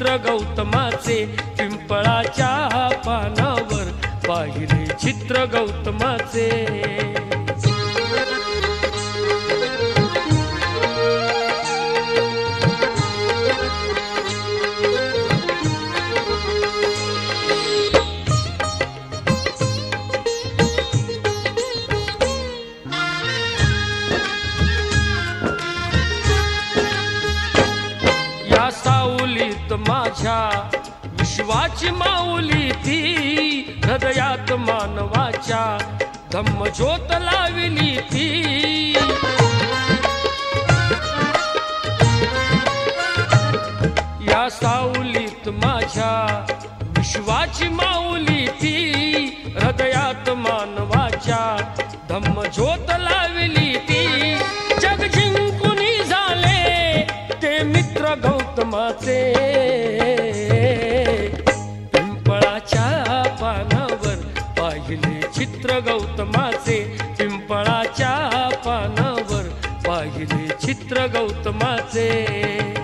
चित्र गौतमाचे पिंपळाच्या पानावर पाहिले चित्र गौतमाचे. ती मानवाच्या धम्मज्योत लाविली ती. या साऊलीत माझ्या विश्वाची माऊली ती. हृदयात मानवाच्या धम्मज्योत लाविली ती. जग जिंकुनी झाले ते मित्र गौतमाचे. पाहिले चित्र गौतमाचे पिंपळाच्या पानावर. पाहिले चित्र गौतमाचे.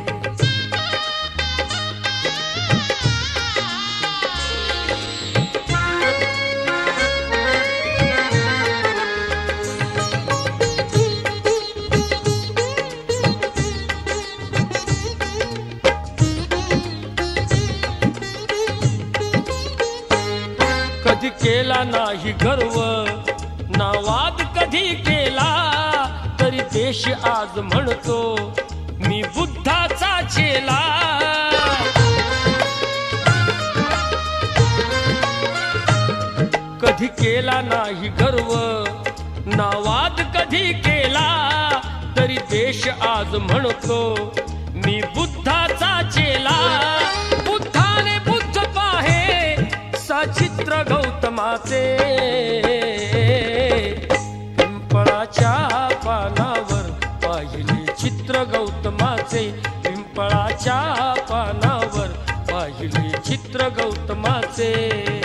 केला नाही गर्व ना वाद कधी केला तरी देश आज म्हणतो मी बुद्धाचा चेला. कधी केला नाही गर्व ना वाद कधी केला तरी देश आज म्हणतो मी बुद्धाचा चेला. बुद्धाने बुद्ध पाहे सचित्र गौतमाचे पिंपळाच्या पानावर पाहिले चित्र गौतमाचे. पिंपळाच्या पानावर पाहिले चित्र गौतमाचे.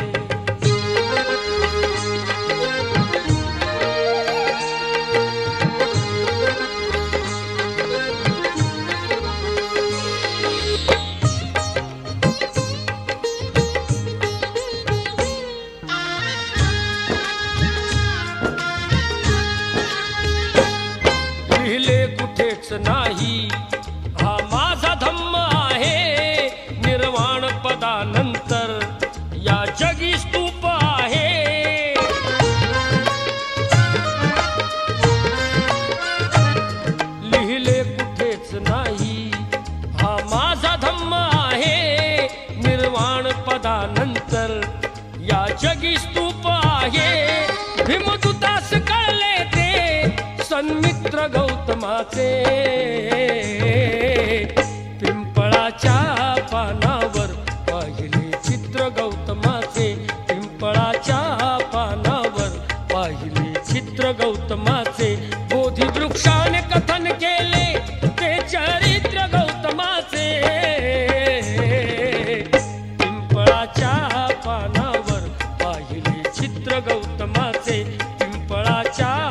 नाही. हा माझा धम्म आहे निर्वाण पदानंतर. या जगी स्तूप आहे. लिहिले कुठेच नाही. हा माझा धम्म आहे निर्वाण पदानंतर. या जगी स्तूप आहे. भीमदुतास कळले सन्मित्र गौतमाचे पिंपळाच्या पानावर पाहिले चित्र गौतमाचे. पिंपळाच्या पानावर पाहिले चित्र गौतमाचे. बोधी वृक्षाने कथन केले ते चरित्र गौतमाचे. पिंपळाच्या पानावर पाहिले चित्र गौतमाचे. पिंपळाच्या